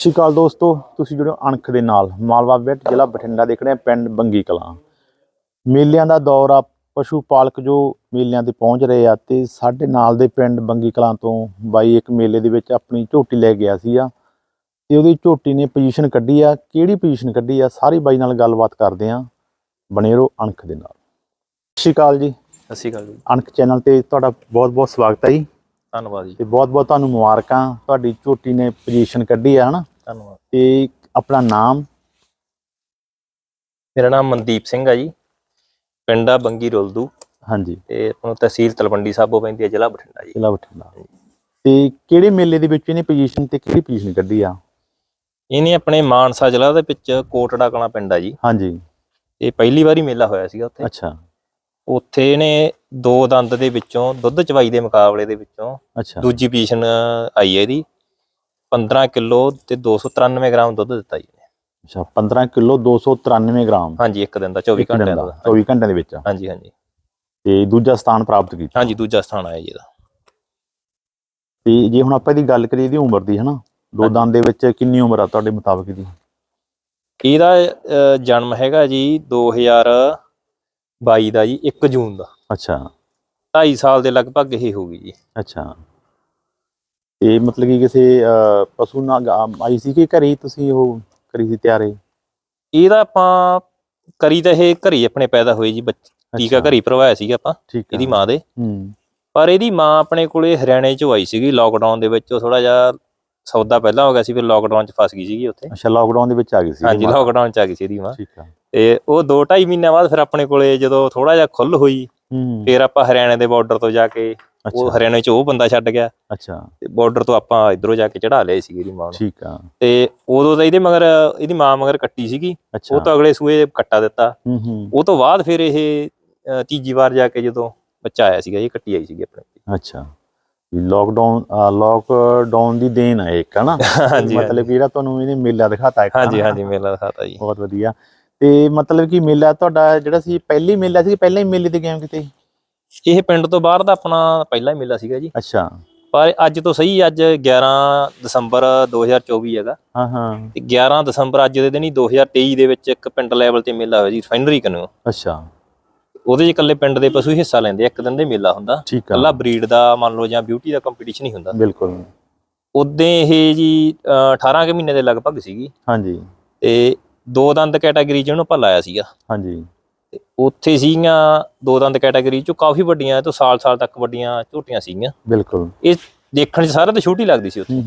ਸਤਿ ਸ਼੍ਰੀ ਅਕਾਲ ਦੋਸਤੋ ਤੁਸੀਂ ਜੁੜੇ ਹੋ ਅਣਖ ਦੇ ਨਾਲ। ਮਾਲਵਾ ਬੇਟ ਜ਼ਿਲ੍ਹਾ ਬਠਿੰਡਾ ਦੇਖ ਰਹੇ ਪਿੰਡ ਬੰਗੀ ਕਲਾਂ। ਮੇਲਿਆਂ ਦਾ ਦੌਰ ਆ ਪਸ਼ੂ ਪਾਲਕ ਜੋ ਮੇਲਿਆਂ ਤੇ ਪਹੁੰਚ ਰਹੇ ਆ ਤੇ ਸਾਡੇ ਨਾਲ ਦੇ ਪਿੰਡ ਬੰਗੀ ਕਲਾਂ ਤੋਂ ਬਾਈ ਇੱਕ ਮੇਲੇ ਦੇ ਵਿੱਚ ਆਪਣੀ ਝੋਟੀ ਲੈ ਗਿਆ ਸੀ ਆ ਤੇ ਉਹਦੀ ਝੋਟੀ ਨੇ ਪੋਜੀਸ਼ਨ ਕੱਢੀ ਆ। ਕਿਹੜੀ ਪੋਜੀਸ਼ਨ ਕੱਢੀ ਆ ਸਾਰੀ ਬਾਈ ਨਾਲ ਗੱਲਬਾਤ ਕਰਦੇ ਆ ਬਣੇ ਰਹੋ ਅਣਖ ਦੇ ਨਾਲ। ਸਤਿ ਸ਼੍ਰੀ ਅਕਾਲ ਜੀ। ਸਤਿ ਸ਼੍ਰੀ ਅਕਾਲ ਜੀ। ਅਣਖ ਚੈਨਲ ਤੇ ਤੁਹਾਡਾ ਬਹੁਤ ਬਹੁਤ ਸਵਾਗਤ ਹੈ ਜੀ। ਧੰਨਵਾਦ ਜੀ। ਤੇ ਬਹੁਤ ਬਹੁਤ ਤੁਹਾਨੂੰ ਮੁਬਾਰਕਾਂ ਤੁਹਾਡੀ ਝੋਟੀ ਨੇ ਪੋਜੀਸ਼ਨ ਕੱਢੀ ਆ ਹਨਾ? ਧੰਨਵਾਦ। ਤੇ ਆਪਣਾ ਨਾਮ? ਮੇਰਾ ਨਾਮ ਮਨਦੀਪ ਸਿੰਘ ਆ ਜੀ। ਪਿੰਡ ਬੰਗੀ ਰੁਲਦੂ। ਹਾਂਜੀ। ਤੇ ਆਪਣਾ ਤਹਿਸੀਲ ਤਲਵੰਡੀ ਸਾਬੋ ਪੈਂਦੀ ਹੈ ਜ਼ਿਲ੍ਹਾ ਬਠਿੰਡਾ ਜੀ। ਜ਼ਿਲ੍ਹਾ ਬਠਿੰਡਾ। ਤੇ ਕਿਹੜੇ ਮੇਲੇ ਦੇ ਵਿੱਚ ਇਹਨੇ ਪੋਜੀਸ਼ਨ ਤੇ ਕਿਹੜੀ ਪੋਜੀਸ਼ਨ ਕੱਢੀ ਆ? ਇਹਨੇ ਆਪਣੇ ਮਾਨਸਾ ਜ਼ਿਲ੍ਹਾ ਦੇ ਵਿੱਚ ਕੋਟੜਾ ਕਲਾਂ ਪਿੰਡ ਆ ਜੀ। ਹਾਂਜੀ। ਇਹ ਪਹਿਲੀ ਵਾਰੀ ਮੇਲਾ ਹੋਇਆ ਸੀਗਾ ਉੱਥੇ। ਅੱਛਾ। ਉੱਥੇ ਇਹਨੇ ਦੋ ਦੰਦ ਦੇ ਵਿੱਚੋਂ ਦੁੱਧ ਚਵਾਈ ਦੇ ਮੁਕਾਬਲੇ ਦੇ ਵਿੱਚੋਂ ਦੂਜੀ ਪੋਜੀਸ਼ਨ ਆਈ ਹੈ ਇਹਦੀ। 15 ਕਿਲੋ ਤੇ 293 ਗ੍ਰਾਮ ਦੁੱਧ ਦਿੱਤਾ ਜੀ। ਅੱਛਾ 15 ਕਿਲੋ 293 ਗ੍ਰਾਮ। ਹਾਂਜੀ ਇੱਕ ਦਿਨ ਦਾ 24 ਇੱਕ ਦਿਨ ਘੰਟਿਆਂ ਦਾ, ਦਾ। 24 ਘੰਟਿਆਂ ਦੇ ਵਿੱਚ ਹਾਂਜੀ ਹਾਂਜੀ। ਤੇ ਦੂਜਾ ਸਥਾਨ ਪ੍ਰਾਪਤ ਕੀਤਾ। ਹਾਂਜੀ ਦੂਜਾ ਸਥਾਨ ਆਇਆ ਜੀ ਇਹਦਾ। ਤੇ ਜੇ ਹੁਣ ਆਪਾਂ ਇਹਦੀ ਗੱਲ ਕਰੀਏ ਇਹਦੀ ਉਮਰ ਦੀ ਹਨਾ? ਦੋ। ਦੰਦ ਦੇ ਵਿੱਚ ਕਿੰਨੀ ਉਮਰ ਆ ਤੁਹਾਡੇ ਮੁਤਾਬਕ ਇਹਦੀ? ਇਹਦਾ ਜਨਮ ਹੈਗਾ ਜੀ 2022 ਦਾ ਜੀ 1 ਜੂਨ ਦਾ। ਅੱਛਾ। 2.5 ਸਾਲ ਦੇ ਲਗਭਗ ਇਹ ਹੋ ਗਈ ਜੀ। ਅੱਛਾ। ਤੇ ਮਤਲਬ ਕਿ ਕਿਸੇ ਪਸ਼ੂ ਨਾਲ ਗਾ- ਆਈ ਸੀ ਕਿ ਘਰੇ ਹੀ ਤੁਸੀਂ ਉਹ ਕਰੀ ਸੀ ਤਿਆਰੇ? ਇਹਦਾ ਆਪਾਂ ਕਰੀ ਤਾਂ ਇਹ ਘਰੀ ਆਪਣੇ ਪੈਦਾ ਹੋਏ ਜੀ ਬੱਚ- ਟੀਕਾ ਘਰੀ ਭਰਵਾਇਆ ਸੀਗਾ ਆਪਾਂ ਠੀਕ ਇਹਦੀ ਮਾਂ ਦੇ। ਹੂੰ। ਪਰ ਇਹਦੀ ਮਾਂ ਆਪਣੇ ਕੋਲੇ ਹਰਿਆਣੇ ਚੋਂ ਆਈ ਸੀਗੀ ਲੋਕਡਾਊਨ ਦੇ ਵਿੱਚ ਉਹ ਥੋੜਾ ਜਿਹਾ ਸੌਦਾ ਪਹਿਲਾਂ ਹੋ ਗਿਆ ਸੀ ਫਿਰ ਲੋਕਡਾਊਨ ਚ ਫਸ ਗਈ ਸੀਗੀ ਉੱਥੇ। ਅੱਛਾ ਲਾਕਡਾਊਨ ਦੇ ਵਿੱਚ ਆ ਗਈ ਸੀ ਹਾਂਜੀ। ਲੋਕਡਾਊਨ ਚ ਆ ਗਈ ਸੀ ਇਹਦੀ ਮਾਂ। ਠੀਕ ਆ। ਤੇ ਉਹ 2.5 ਮਹੀਨਿਆਂ ਬਾਅਦ ਫਿਰ ਆਪਣੇ ਕੋਲੇ ਜਦੋਂ ਥੋੜਾ ਜਿਹਾ ਖੁੱਲ ਹੋਈ ਹੂੰ। ਫਿਰ ਆਪਾਂ ਹਰਿਆਣੇ ਦੇ ਬਾਰਡਰ ਤੋਂ ਜਾ ਕੇ ਉਹ ਹਰਿਆਣੇ ਚ ਉਹ ਬੰਦਾ ਛੱਡ ਗਿਆ। ਅੱਛਾ। ਤੇ ਬਾਰਡਰ ਤੋਂ ਆਪਾਂ ਇਧਰੋਂ ਜਾ ਕੇ ਚੜਾ ਲਿਆ ਸੀਗੀ ਇਹਦੀ ਮਾਂ ਨੂੰ। ਠੀਕ ਆ। ਤੇ ਉਦੋਂ ਤਾਂ ਇਹਦੇ ਮਗਰ ਇਹਦੀ ਮਾਂ ਮਗਰ ਕੱਟੀ ਸੀਗੀ। ਉਹ ਤਾਂ ਅਗਲੇ ਸੂਏ ਕੱਟਾ ਦਿੱਤਾ। ਹੂੰ ਹੂੰ। ਉਹ ਤੋਂ ਬਾਅਦ ਫਿਰ ਇਹ ਤੀਜੀ ਵਾਰ ਜਾ ਕੇ ਜਦੋਂ ਬੱਚਾ ਆਇਆ ਸੀਗਾ ਇਹ ਕੱਟੀ ਆਈ ਸੀਗੀ ਆਪਣੇ ਅੱਛਾ। ਲਾਕਡਾਊਨ ਲਾਕਡਾਊਨ ਦੀ ਦੇਣ ਹੈ ਇੱਕ ਹਨਾ? ਮਤਲਬ ਕਿ ਜਿਹੜਾ ਤੁਹਾਨੂੰ ਇਹਨੇ ਮੇਲਾ ਦਿਖਾਤਾ ਇੱਕ ਹਾਂਜੀ। ਹਾਂਜੀ ਮੇਲਾ ਦਿਖਾਤਾ ਜੀ। ਬਹੁਤ ਵਧੀਆ। ਤੇ ਮਤਲਬ ਕਿ ਮੇਲਾ ਤੁਹਾਡਾ ਜਿਹੜਾ ਸੀ ਪਹਿਲੀ ਮੇਲਾ ਸੀ ਪਹਿਲਾਂ ਹੀ ਮੇਲੇ ਤੇ ਗਏ ਕਿਤੇ? ਇਹ ਪਿੰਡ ਤੋਂ ਬਾਹਰ ਦਾ ਆਪਣਾ ਪਹਿਲਾ ਹੀ ਮੇਲਾ ਸੀਗਾ ਜੀ। ਅੱਛਾ। ਪਰ ਅੱਜ ਤੋਂ ਸਹੀ ਅੱਜ 11 ਦਸੰਬਰ 2024 ਹੈਗਾ। ਹਾਂ ਹਾਂ। ਤੇ 11 ਦਸੰਬਰ ਅੱਜ ਦੇ ਦਿਨ ਹੀ 2023 ਦੇ ਵਿੱਚ ਇੱਕ ਪਿੰਡ ਲੈਵਲ ਤੇ ਮੇਲਾ ਹੋਇਆ ਜੀ ਰਿਫਾਈਨਰੀ ਕਨੂੰ ਅੱਛਾ। ਉਹਦੇ 'ਚ ਇਕੱਲੇ ਪਿੰਡ ਦੇ ਪਸ਼ੂ ਹਿੱਸਾ ਲੈਂਦੇ ਇੱਕ ਦਿਨ ਦੇ ਮੇਲਾ ਹੁੰਦਾ। ਇਕੱਲਾ ਬਰੀਡ ਦਾ ਮੰਨ ਲਓ ਜਾਂ ਬਿਊਟੀ ਦਾ ਕੰਪੀਟੀਸ਼ਨ ਹੀ ਹੁੰਦਾ। ਬਿਲਕੁਲ। ਉਦੋਂ ਇਹ ਜੀ ਅ, 18 ਕੁ ਮਹੀਨੇ ਦੇ ਲਗਭਗ ਸੀਗੀ। ਹਾਂਜੀ। ਤੇ ਦੋ ਦੰਦ ਕੈਟਾਗਰੀ 'ਚ ਉਹਨੂੰ ਆਪਾਂ ਲਾਇਆ ਸੀਗਾ। ਹਾਂਜੀ। ਤੇ ਉੱਥੇ ਸੀਗੀਆਂ ਦੋ ਦੰਦ ਕੈਟਾਗਰੀ 'ਚੋਂ ਕਾਫੀ ਵੱਡੀਆਂ ਤੋਂ ਸਾਲ-ਸਾਲ ਤੱਕ ਵੱਡੀਆਂ ਝੋਟੀਆਂ ਸੀਗੀਆਂ। ਬਿਲਕੁਲ। ਇਹ ਦੇਖਣ 'ਚ ਸਾਰਾ ਤਾਂ ਛੋਟੀ ਲੱਗਦੀ ਸੀ ਉੱਥੇ।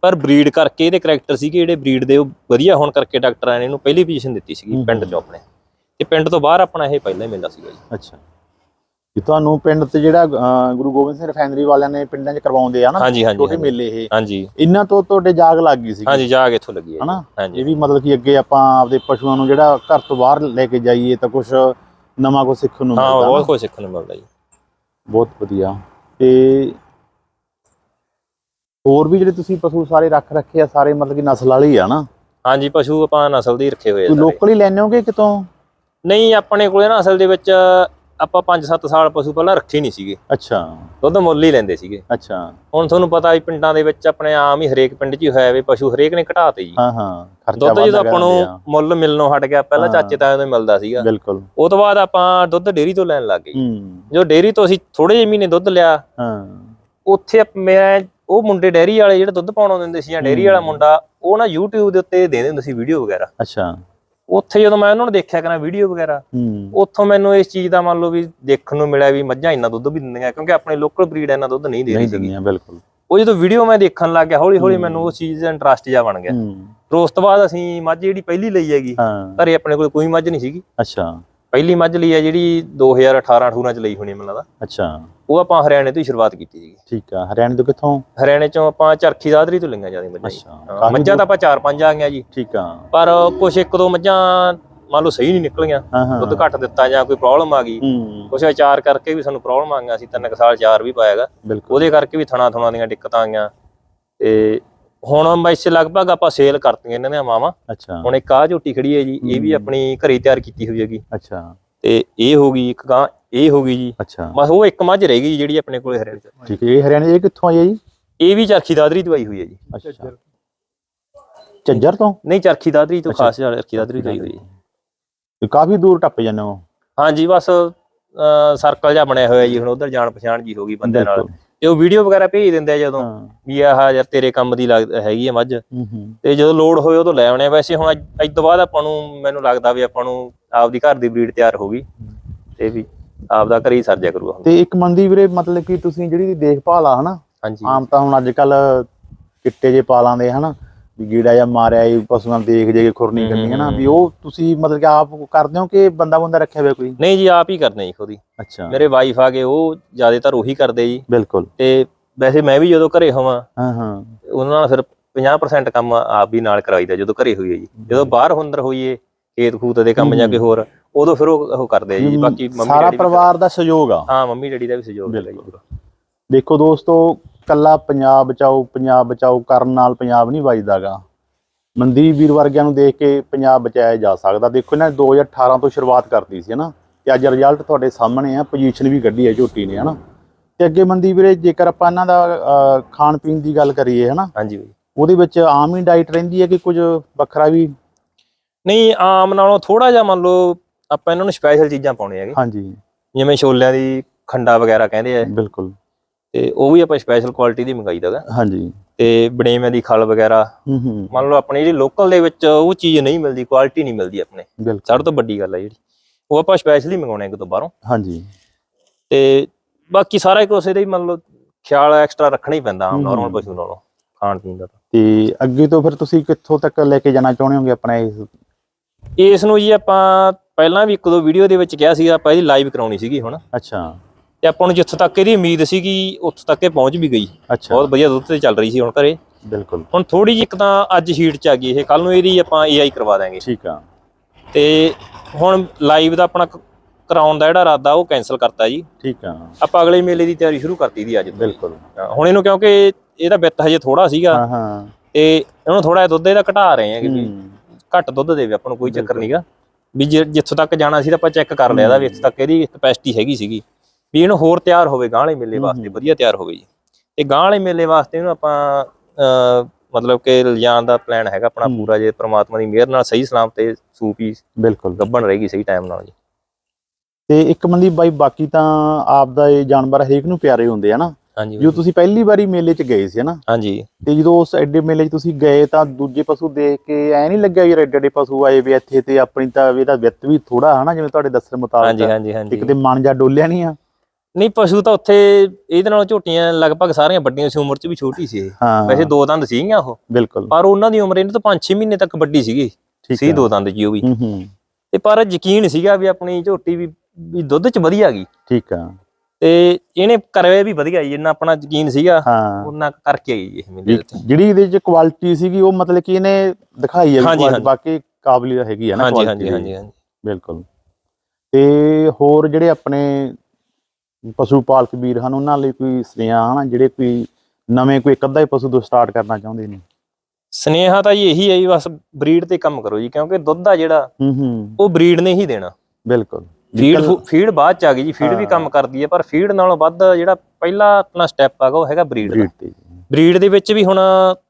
ਪਰ ਬਰੀਡ ਕਰਕੇ ਇਹਦੇ ਕੈਰੈਕਟਰ ਸੀਗੇ ਜਿਹੜੇ ਬਰੀਡ ਦੇ ਉਹ ਵਧੀਆ ਹੋਣ ਕਰਕੇ ਡਾਕਟਰਾਂ ਨੇ ਇਹਨੂੰ ਪਹਿਲੀ ਪੋਜੀਸ਼ਨ ਦਿੱਤੀ ਸੀਗੀ ਪਿੰਡ 'ਚੋਂ ਆਪਣੇ। ਤੇ ਪਿੰਡ ਤੋਂ ਬਾਹਰ ਆਪਣਾ ਇਹ ਪਹਿਲਾ ਹੀ ਮੇਲਾ ਸੀਗਾ ਜੀ। ਅੱਛਾ। ਜੀ ਤੁਹਾਨੂੰ ਪਿੰਡ ਤੇ ਜਿਹੜਾ ਗੁਰੂ ਗੋਬਿੰਦ ਸਿੰਘ ਰਿਫਾਈਨਰੀ ਵਾਲਿਆਂ ਨੇ ਪਿੰਡਾਂ 'ਚ ਕਰਵਾਉਂਦੇ ਆ ਨਾ ਛੋਟੇ। ਮੇਲੇ ਇਹ। ਹਾਂਜੀ। ਇਹਨਾਂ ਤੋਂ ਤੁਹਾਡੇ ਜਾਗ ਲੱਗ ਗਈ ਸੀ ਹਾਂਜੀ ਜਾ ਕੇ ਇੱਥੋਂ ਲੱਗੀ ਹੈ। ਹਨਾ? ਇਹ ਵੀ ਮਤਲਬ ਕਿ ਅੱਗੇ ਆਪਾਂ ਆਪਦੇ ਪਸ਼ੂਆਂ ਨੂੰ ਜਿਹੜਾ ਘਰ ਤੋਂ ਬਾਹਰ ਲੈ ਕੇ ਜਾਈਏ ਤਾਂ ਕੁਝ ਨਵਾਂ ਕੁਝ ਸਿੱਖਣ ਨੂੰ ਹਾਂ ਮਿਲਦਾ ਬਹੁਤ ਨਾ। ਕੁਝ ਸਿੱਖਣ ਨੂੰ ਮਿਲਦਾ ਜੀ। ਬਹੁਤ ਵਧੀਆ। ਤੇ ਹੋਰ ਵੀ ਜਿਹੜੇ ਤੁਸੀਂ ਪਸ਼ੂ ਸਾਰੇ ਰੱਖ ਰੱਖੇ ਆ ਸਾਰੇ ਮਤਲਬ ਕਿ ਨਸਲ ਵਾਲੇ ਹੀ ਆ ਨਾ? ਹਾਂਜੀ ਪਸ਼ੂ ਆਪਾਂ ਨਸਲ ਦੇ ਹੀ ਰੱਖੇ ਹੋਏ ਆ। ਲੋਕਲ ਹੀ ਲੈਣੇ ਹੋਗੇ ਕਿਤੋਂ? ਨਹੀਂ ਆਪਣੇ ਕੋਲੇ ਨਾ ਅਸਲ ਦੇ ਵਿੱਚ ਆਪਾਂ 5-7 ਸਾਲ ਪਸ਼ੂ ਪਹਿਲਾਂ ਰੱਖੇ ਨਹੀਂ ਸੀਗੇ। ਅੱਛਾ। ਦੁੱਧ ਮੁੱਲ ਹੀ ਲੈਂਦੇ ਸੀਗੇ। ਅੱਛਾ। ਹੁਣ ਤੁਹਾਨੂੰ ਪਤਾ ਵੀ ਪਿੰਡਾਂ ਦੇ ਵਿੱਚ ਆਪਣੇ ਆਮ ਹੀ ਹਰੇਕ ਪਿੰਡ 'ਚ ਹੀ ਹੋਇਆ ਵੇ ਪਸ਼ੂ ਹਰੇਕ ਨੇ ਘਟਾਤੇ ਜੀ। ਹਾਂ ਹਾਂ। ਖਰਚਾ ਦੁੱਧ ਜਦੋਂ ਆਪਾਂ ਨੂੰ ਮੁੱਲ ਮਿਲਣੋਂ ਹਟ ਗਿਆ ਪਹਿਲਾਂ। ਚਾਚੇ ਤਾਇਆਂ ਤੋਂ ਮਿਲਦਾ ਸੀਗਾ। ਬਿਲਕੁਲ। ਉਹ ਤੋਂ ਬਾਅਦ ਆਪਾਂ ਦੁੱਧ ਡੇਅਰੀ ਤੋਂ ਲੈਣ ਲੱਗ ਗਏ। ਹੂੰ। ਜੋ ਡੇਅਰੀ ਤੋਂ ਅਸੀਂ ਥੋੜੇ ਜਿਹੇ ਮਹੀਨੇ ਦੁੱਧ ਲਿਆ ਹਾਂ। ਉੱਥੇ ਮੈਂ ਉਹ ਮੁੰਡੇ ਡੇਅਰੀ ਵਾਲੇ ਜਿਹੜੇ ਦੁੱਧ ਪਾਉਣ ਆਉਂਦੇ ਸੀ ਜਾਂ ਡੇਅਰੀ ਵਾਲਾ ਮੁੰਡਾ ਉਹ ਨਾ YouTube ਦੇ ਉੱਤੇ ਦੇ ਦਿੰਦੇ ਹੁੰਦੇ ਸੀ ਵੀਡੀਓ ਵਗੈਰਾ। ਅੱਛਾ। ਉੱਥੇ ਜਦੋਂ ਮੈਂ ਉਹਨਾਂ ਨੂੰ ਦੇਖਿਆ ਕਰਾਂ ਵੀਡੀਓ ਵਗੈਰਾ ਉੱਥੋਂ ਮੈਨੂੰ ਇਸ ਚੀਜ਼ ਦਾ ਮੰਨ ਲਓ ਵੀ ਦੇਖਣ ਨੂੰ ਮਿਲਿਆ ਵੀ ਮੱਝਾਂ ਇੰਨਾ ਦੁੱਧ ਵੀ ਦਿੰਦੀਆਂ ਕਿਉਂਕਿ ਆਪਣੇ ਲੋਕਲ ਬਰੀਡ ਇੰਨਾ ਦੁੱਧ ਨਹੀਂ ਦੇ ਰਹੀ ਨਹੀਂ ਸੀਗੀ। ਦਿੰਦੀਆਂ ਬਿਲਕੁਲ। ਉਹ ਜਦੋਂ ਵੀਡੀਓ ਮੈਂ ਦੇਖਣ ਲੱਗ ਗਿਆ ਹੌਲੀ ਹੌਲੀ ਮੈਨੂੰ ਉਸ ਚੀਜ਼ ਦਾ ਇੰਟਰਸਟ ਜਾ ਬਣ ਗਿਆ। ਫਿਰ ਉਸ ਤੋਂ ਬਾਅਦ ਅਸੀਂ ਮੱਝ ਜਿਹੜੀ ਪਹਿਲੀ ਲਈ ਹੈਗੀ ਘਰੇ ਆਪਣੇ ਕੋਲ ਕੋਈ ਮੱਝ ਨਹੀਂ ਸੀਗੀ। ਅੱਛਾ। ਪਹਿਲੀ ਮੱਝ ਲਈ ਹੈ ਜਿਹੜੀ 2018 18 ਚ ਲਈ ਹੋਣੀ ਮੈਨੂੰ ਲੱਗਦਾ। ਅੱਛਾ। ਉਹ ਆਪਾਂ ਹਰਿਆਣੇ ਤੋਂ ਹੀ ਸ਼ੁਰੂਆਤ ਕੀਤੀ ਸੀਗੀ। ਠੀਕ ਆ। ਹਰਿਆਣੇ ਤੋਂ ਕਿੱਥੋਂ? ਹਰਿਆਣੇ ਚੋਂ ਆਪਾਂ ਚਰਖੀ ਦਾਦਰੀ ਤੋਂ ਲਈਆਂ ਜ਼ਿਆਦਾ ਮੱਝਾਂ ਜੀ। ਅੱਛਾ। ਮੱਝਾਂ ਤਾਂ ਆਪਾਂ ਚਾਰ ਪੰਜ ਆ ਗਈਆਂ ਜੀ। ਠੀਕ ਆ। ਪਰ ਕੁਛ ਇੱਕ ਦੋ ਮੱਝਾਂ ਮੰਨ ਲਓ ਸਹੀ ਨਹੀਂ ਨਿਕਲੀਆਂ। ਦੁੱਧ ਘੱਟ ਦਿੱਤਾ ਜਾਂ ਕੋਈ ਪ੍ਰੋਬਲਮ ਆ ਗਈ। ਹੂੰ। ਕੁਛ ਅਚਾਰ ਕਰਕੇ ਵੀ ਸਾਨੂੰ ਪ੍ਰੋਬਲਮ ਆ ਗਈਆਂ ਸੀ। ਤਿੰਨ ਕੁ ਸਾਲ ਚਾਰ ਵੀ ਪਾਇਆਗਾ ਉਹਦੇ ਕਰਕੇ ਵੀ ਥਣਾ ਥਣਾ ਦੀਆਂ ਦਿੱਕਤਾਂ ਆਈਆਂ। ਤੇ ਹੁਣ ਵੈਸੇ ਲਗਭਗ ਆਪਾਂ ਸੇਲ ਕਰਤੀਆਂ ਇਹਨਾਂ ਦੀਆਂ ਮਾਵਾਂ। ਅੱਛਾ। ਹੁਣ ਇੱਕ ਆਹ ਝੋਟੀ ਖੜੀ ਹੈ ਜੀ ਇਹ ਵੀ ਹੂੰ। ਆਪਣੀ ਘਰੇ ਤਿਆਰ ਕੀਤੀ ਹੋਈ ਹੈਗੀ। ਅੱਛਾ। ਤੇ ਇਹ ਹੋ ਗਈ ਇੱਕ ਗਾਂ ਇਹ ਹੋ ਗਈ ਜੀ। ਅੱਛਾ। ਬਸ ਉਹ ਇੱਕ ਮੱਝ ਰਹਿ ਗਈ ਜਿਹੜੀ ਆਪਣੇ ਕੋਲੇ ਹਰਿਆਣੇ ਚ। ਠੀਕ ਹੈ ਇਹ ਹਰਿਆਣੇ ਇਹ ਕਿੱਥੋਂ ਆਈ ਹੈ ਜੀ? ਇਹ ਵੀ ਚਰਖੀ ਦਾਦਰੀ ਦਵਾਈ ਹੋਈ ਹੈ ਜੀ। ਅੱਛਾ। ਝੱਜਰ ਤੋਂ? ਨਹੀਂ ਚਰਖੀ ਦਾਦਰੀ ਤੋਂ। ਖਾਸ ਚਰਖੀ ਦਾਦਰੀ ਹੀ ਹੋਈ ਤੇ ਕਾਫੀ ਦੂਰ ਟੱਪ ਜਾਂਦੇ ਹੋ? ਹਾਂਜੀ ਬਸ ਸਰਕਲ ਜਿਹਾ ਬਣਿਆ ਹੋਇਆ ਜੀ ਹੁਣ ਉਧਰ ਜਾਣ ਪਛਾਣ ਜੀ ਹੋ ਗਈ ਬੰਦੇ ਨਾਲ। ਤੇ ਉਹ ਵੀਡੀਓ ਵਗੈਰਾ ਭੇਜ ਦਿੰਦੇ ਆ ਜਦੋਂ ਵੀ ਆਹ ਯਾਰ ਤੇਰੇ ਕੰਮ ਦੀ ਲੱਗ ਹੈਗੀ ਆ ਮੱਝ। ਤੇ ਜਦੋਂ ਲੋਡ ਹੋਏ ਉਦੋਂ ਲੈ ਆਉਣੇ। ਵੈਸੇ ਹੁਣ ਅੱਜ ਤੋਂ ਬਾਅਦ ਆਪਾਂ ਨੂੰ ਮੈਨੂੰ ਲੱਗਦਾ ਵੀ ਆਪਾਂ ਨੂੰ ਆਪਦੀ ਘਰ ਦੀ ਬਰੀਡ ਤਿਆਰ ਹੋ ਗਈ। ਤੇ ਵੀ ਆਪਦਾ ਘਰ ਹੀ ਸਰਜਿਆ ਕਰੂਗਾ। ਤੇ ਇੱਕ ਮੰਦੀ ਵੀਰੇ ਮਤਲਬ ਕਿ ਤੁਸੀਂ ਜਿਹੜੀ ਦੇਖਭਾਲ ਆ ਹਨਾ ਆਮ ਤਾਂ ਹੁਣ ਅੱਜ ਕੱਲ ਚਿੱਟੇ ਜੇ ਪਾਲਾਂ ਦੇ ਹਨਾ ਵੀ ਗੀੜਾ ਜਾਂ ਮਾਰਿਆ ਇਹ ਪਸ਼ੂਆਂ ਨੂੰ ਦੇਖ ਜੇ ਕੇ ਖੁਰਨੀ ਕਰਨੀ ਹੂੰ, ਵੀ ਉਹ ਤੁਸੀਂ ਮਤਲਬ ਕਿ ਆਪ ਕਰਦੇ ਹੋ ਕਿ ਬੰਦਾ ਬੰਦਾ ਰੱਖਿਆ ਹੋਇਆ ਕੋਈ? ਨਹੀਂ ਜੀ ਆਪ ਹੀ ਕਰਨੇ ਜੀ ਖੁਦ ਹੀ। ਅੱਛਾ। ਮੇਰੇ ਵਾਈਫ ਆ ਗਏ ਉਹ ਜ਼ਿਆਦਾਤਰ ਉਹੀ ਕਰਦੇ ਜੀ। ਬਿਲਕੁਲ। ਤੇ ਵੈਸੇ ਮੈਂ ਵੀ ਜਦੋਂ ਘਰੇ ਹੋਵਾਂ ਹਾਂ ਹਾਂ। ਉਹਨਾਂ ਨਾਲ ਫਿਰ 50% ਕੰਮ ਆਪ ਵੀ ਨਾਲ ਕਰਾਈਦਾ ਜਦੋਂ ਘਰੇ ਹੋਈਏ ਜੀ। ਜਦੋਂ ਬਾਹਰ ਹੁੰਦਰ ਹੋਈਏ ਖੇਤ ਖੂਤ ਦੇ ਕੰਮ ਜਾਂ ਕੋਈ ਹੋਰ ਉਦੋਂ ਫਿਰ ਉਹ ਕਰਦੇ ਜੀ ਬਾਕੀ ਮੰਮੀ ਸਾਰਾ ਪਰਿਵਾਰ ਦਾ ਸਹਿਯੋਗ ਆ। ਹਾਂ ਮੰਮੀ ਡੈਡੀ ਦਾ ਵੀ ਸਹਿਯੋਗ ਹੈ ਦੇਖੋ ਦੋਸਤੋ ਕੱਲਾ ਪੰਜਾਬ ਬਚਾਓ ਪੰਜਾਬ ਬਚਾਓ ਕਰਨ ਨਾਲ ਪੰਜਾਬ ਨਹੀਂ ਵੱਜਦਾਗਾ। ਮਨਦੀਪ ਵੀਰ ਵਰਗਿਆਂ ਨੂੰ ਦੇਖ ਕੇ ਪੰਜਾਬ ਬਚਾਇਆ ਜਾ ਸਕਦਾ। ਦੇਖੋ ਇਹਨਾਂ ਨੇ 2018 ਤੋਂ ਸ਼ੁਰੂਆਤ ਕਰਤੀ ਸੀ ਹਨਾ? ਤੇ ਅੱਜ ਰਿਜ਼ਲਟ ਤੁਹਾਡੇ ਸਾਹਮਣੇ ਆ ਪੋਜੀਸ਼ਨ ਵੀ ਕੱਢੀ ਹੈ ਝੋਟੀ ਨੇ ਹਨਾ? ਤੇ ਅੱਗੇ ਮਨਦੀਪ ਵੀਰੇ ਜੇਕਰ ਆਪਾਂ ਇਹਨਾਂ ਦਾ ਖਾਣ ਪੀਣ ਦੀ ਗੱਲ ਕਰੀਏ ਹਨਾ? ਹਾਂਜੀ ਬਾਈ। ਉਹਦੇ ਵਿੱਚ ਆਮ ਹੀ ਡਾਈਟ ਰਹਿੰਦੀ ਹੈ ਕਿ ਕੁਝ ਵੱਖਰਾ ਵੀ? ਨਹੀਂ ਆਮ ਨਾਲੋਂ ਥੋੜਾ ਜਿਹਾ ਮੰਨ ਲਓ ਆਪਾਂ ਇਹਨਾਂ ਨੂੰ ਸਪੈਸ਼ਲ ਚੀਜ਼ਾਂ ਪਾਉਣੇ ਹੈਗੇ ਹਾਂਜੀ। ਜਿਵੇਂ ਛੋਲਿਆਂ ਦੀ ਖੰਡਾ ਵਗੈਰਾ ਕਹਿੰਦੇ ਆ। ਬਿਲਕੁਲ। ਤੇ ਉਹ ਵੀ ਆਪਾਂ ਸਪੈਸ਼ਲ ਕੁਆਲਿਟੀ ਦੀ ਮੰਗਾਈਦਾਗਾ ਹਾਂਜੀ। ਤੇ ਬੜੇਵੇਂ ਦੀ ਖਲ ਵਗੈਰਾ। ਹੂੰ ਹੂੰ। ਮੰਨ ਲਓ ਆਪਣੇ ਜਿਹੜੀ ਲੋਕਲ ਦੇ ਵਿੱਚ ਉਹ ਚੀਜ਼ ਨਹੀਂ ਮਿਲਦੀ ਕੁਆਲਿਟੀ ਨਹੀਂ ਮਿਲਦੀ ਆਪਣੇ। ਸਭ ਤੋਂ ਵੱਡੀ ਗੱਲ ਹੈ ਜਿਹੜੀ। ਉਹ ਆਪਾਂ ਸਪੈਸ਼ਲੀ ਮੰਗਾਉਣੇ ਕਿਤੋਂ ਬਾਹਰੋਂ। ਹਾਂਜੀ। ਤੇ ਬਾਕੀ ਸਾਰਾ ਕੁਝ ਇਹਦਾ ਹੀ ਮੰਨ ਲਓ ਖਿਆਲ ਐਕਸਟਰਾ ਰੱਖਣਾ ਹੀ ਪੈਂਦਾ ਆਮ। ਨਾਰਮਲ ਪਸ਼ੂ ਨਾਲੋਂ ਖਾਣ ਪੀਣ ਦਾ ਤੇ। ਅੱਗੇ ਤੋਂ ਫਿਰ ਤੁਸੀਂ ਕਿੱਥੋਂ ਤੱਕ ਲੈ ਕੇ ਜਾਣਾ ਚਾਹੁੰਦੇ ਹੋਗੇ ਆਪਣਾ ਇਸ ਇਸ ਨੂੰ ਜੀ ਆਪਾਂ ਪਹਿਲਾਂ ਵੀ ਇੱਕ ਦੋ ਵੀਡੀਓ ਦੇ ਵਿੱਚ ਕਿਹਾ ਸੀ ਆਪਾਂ ਇਹਦੀ ਲਾਈਵ ਕਰਾਉਣੀ ਸੀਗੀ ਹੁਣ। ਅੱਛਾ। ਤੇ ਆਪਾਂ ਨੂੰ ਜਿੱਥੇ ਤੱਕ ਇਹਦੀ ਉਮੀਦ ਸੀਗੀ ਉੱਥੇ ਤੱਕ ਇਹ ਪਹੁੰਚ ਵੀ ਗਈ। ਅੱਛਾ। ਬਹੁਤ ਵਧੀਆ ਦੁੱਧ ਤੇ ਚੱਲ ਰਹੀ ਸੀ ਹੁਣ ਘਰੇ। ਬਿਲਕੁਲ। ਹੁਣ ਥੋੜੀ ਜਿਹੀ ਇੱਕ ਤਾਂ ਅੱਜ ਹੀਟ ਚ ਆ ਗਈ ਇਹ। ਕੱਲ ਨੂੰ ਇਹਦੀ ਆਪਾਂ ਏਆਈ ਕਰਵਾ ਦਾਂਗੇ ਠੀਕ ਆ। ਤੇ ਹੁਣ ਲਾਈਵ ਦਾ ਆਪਣਾ ਕਰਾਉਣ ਦਾ ਜਿਹੜਾ ਇਰਾਦਾ ਉਹ ਕੈਨਸਲ ਕਰਤਾ ਜੀ। ਠੀਕ ਆ। ਆਪਾਂ ਅਗਲੇ ਮੇਲੇ ਦੀ ਤਿਆਰੀ ਸ਼ੁਰੂ ਕਰਤੀ ਦੀ ਅੱਜ। ਬਿਲਕੁਲ। ਹਾਂ, ਹੁਣ ਇਹਨੂੰ ਕਿਉਂਕਿ ਇਹਦਾ ਵਿੱਤ ਹਜੇ ਥੋੜਾ ਸੀਗਾ। ਹਾਂ ਹਾਂ। ਤੇ ਇਹਨੂੰ ਥੋੜਾ ਜਿਹਾ ਦੁੱਧ ਇਹਦਾ ਘਟਾ ਰਹੇ ਆ ਕਿ ਵੀ। ਹੂੰ, ਘੱਟ ਦੁੱਧ ਦੇਵੇ ਆਪਾਂ ਨੂੰ ਕੋਈ ਚੱਕਰ ਨਹੀਂਗਾ ਵੀ ਜਿੱਥੋਂ ਤੱਕ ਜਾਣਾ ਸੀ ਤਾਂ ਆਪਾਂ ਚੈੱਕ ਕਰ ਲਿਆ ਇਹਦਾ ਵੀ ਇੱਥੇ ਤੱਕ ਇਹਦੀ ਕਪੈਸਿਟੀ ਹੈਗੀ ਸੀਗੀ। ਵੀ ਇਹਨੂੰ ਹੋਰ ਤਿਆਰ ਹੋਵੇ ਗਾਂ ਵਾਲੇ ਮੇਲੇ ਵਾਸਤੇ ਵਧੀਆ ਤਿਆਰ ਹੋਵੇ ਜੀ। ਤੇ ਗਾਂ ਵਾਲੇ ਮੇਲੇ ਵਾਸਤੇ ਇਹਨੂੰ ਆਪਾਂ ਮਤਲਬ ਕਿ ਲਿਜਾਣ ਦਾ ਪਲਾਨ ਹੈਗਾ ਆਪਣਾ ਪੂਰਾ ਜੇ ਪ੍ਰਮਾਤਮਾ ਦੀ ਮਿਹਰ ਨਾਲ ਸਹੀ ਸਲਾਮ ਤੇ ਸੂਪੀ ਬਿਲਕੁਲ। ਗੱਭਣ ਰਹੇਗੀ ਸਹੀ ਟਾਈਮ ਨਾਲ ਜੀ। ਤੇ ਇੱਕ ਮੰਦੀ ਬਾਈ ਬਾਕੀ ਤਾਂ ਆਪ ਦਾ ਇਹ ਜਾਨਵਰ ਹਰੇਕ ਨੂੰ ਪਿਆਰੇ ਹੁੰਦੇ ਆ ਨਾ। ਹਾਂਜੀ ਜਦੋਂ ਤੁਸੀਂ ਪਹਿਲੀ ਵਾਰੀ ਮੇਲੇ 'ਚ ਗਏ ਸੀ ਨਾ ਹਾਂਜੀ। ਤੇ ਜਦੋਂ ਉਸ ਐਡੇ ਮੇਲੇ 'ਚ ਤੁਸੀਂ ਗਏ ਤਾਂ ਦੂਜੇ ਪਸ਼ੂ ਦੇਖ ਕੇ ਐ ਨਹੀਂ ਲੱਗਿਆ ਯਾਰ ਐਡੇ ਐਡੇ ਪਸ਼ੂ ਆਏ ਵੀ ਇੱਥੇ ਤੇ ਆਪਣੀ ਤਾਂ ਇਹਦਾ ਵਿੱਤ ਵੀ ਥੋੜਾ ਹਨਾ ਜਿਵੇਂ ਤੁਹਾਡੇ ਦੱਸਣ ਮੁਤਾਬਕ ਹਾਂਜੀ। ਹਾਂਜੀ ਤੇ ਹਾਂਜੀ ਕਿਤੇ ਮਨ ਜਾ ਡੋਲਿਆ ਨਹੀਂ ਆ। ਨਹੀਂ ਪਸ਼ੂ ਤਾਂ ਉੱਥੇ ਇਹਦੇ ਨਾਲੋਂ ਝੋਟੀਆਂ ਲਗਭਗ ਸਾਰੀਆਂ ਵੱਡੀਆਂ ਸੀ ਉਮਰ 'ਚ ਵੀ ਛੋਟੀ ਸੀ ਇਹ। ਹਾਂ। ਵੈਸੇ ਦੋ ਦੰਦ ਸੀਗੀਆਂ ਉਹ। ਬਿਲਕੁਲ। ਪਰ ਉਹਨਾਂ ਦੀ ਉਮਰ ਇਹਨਾਂ ਤੋਂ 5-6 ਮਹੀਨੇ ਤੱਕ ਵੱਡੀ ਸੀਗੀ। ਠੀਕ ਸੀ ਦੋ ਦੰਦ ਜੀ ਉਹ ਵੀ। ਹੂੰ ਹੂੰ। ਤੇ ਪਰ ਯਕੀਨ ਸੀਗਾ ਵੀ ਆਪਣੀ ਝੋਟੀ ਵੀ ਵੀ ਦੁੱਧ 'ਚ ਵਧੀਆ ਗਈ ਠੀਕ ਆ। ਤੇ ਇਹਨੇ ਕਰਿਆ ਵੀ ਵਧੀਆ ਜੀ ਜਿੰਨਾ ਆਪਣਾ ਯਕੀਨ ਸੀਗਾ। ਹਾਂ। ਉਹਨਾਂ ਕਰਕੇ ਆਈ ਇਹ ਵਿੱਚ। ਜਿਹੜੀ ਇਹਦੇ 'ਚ ਕੁਆਲਿਟੀ ਸੀਗੀ ਉਹ ਮਤਲਬ ਕਿ ਇਹਨੇ ਦਿਖਾਈ ਹੈ ਵੀ ਹਾਂਜੀ, quality ਹਾਂਜੀ। ਬਾਕੀ ਕਾਬਲੀਅਤ ਹੈਗੀ ਹੈ ਨਾ ਹਾਂਜੀ quality ਹਾਂਜੀ ਦੀ। ਹਾਂਜੀ ਹਾਂਜੀ। ਬਿਲਕੁਲ। ਤੇ ਹੋਰ ਜਿਹੜੇ ਆਪਣੇ ਪਸ਼ੂ ਪਾਲਕ ਵੀਰ ਹਨ ਉਹਨਾਂ ਲਈ ਕੋਈ ਸੁਨੇਹਾ ਹਨਾ ਜਿਹੜੇ ਕੋਈ ਨਵੇਂ ਕੋਈ ਇੱਕ ਅੱਧਾ ਹੀ ਪਸ਼ੂ ਤੋਂ ਸਟਾਰਟ ਕਰਨਾ ਚਾਹੁੰਦੇ ਨੇ? ਸਨੇਹਾ ਤਾਂ ਜੀ ਇਹੀ ਹੈ ਜੀ ਬਸ ਬਰੀਡ ਤੇ ਕੰਮ ਕਰੋ ਜੀ ਕਿਉਂਕਿ ਦੁੱਧ ਆ ਜਿਹੜਾ ਹੂੰ ਹੂੰ। ਉਹ ਬਰੀਡ ਨੇ ਹੀ ਦੇਣਾ। ਬਿਲਕੁਲ। ਫੀਡ ਫੀਡ ਬਾਅਦ ਚ ਆ ਗਈ ਜੀ ਫੀਡ ਵੀ। ਕੰਮ ਕਰਦੀ ਹੈ ਪਰ ਫੀਡ ਨਾਲੋਂ ਵੱਧ ਜਿਹੜਾ ਪਹਿਲਾ ਆਪਣਾ ਸਟੈਪ ਆਗਾ ਉਹ ਹੈਗਾ ਬਰੀਡ ਦਾ। ਬਰੀਡ ਦੇ ਵਿੱਚ ਵੀ ਹੁਣ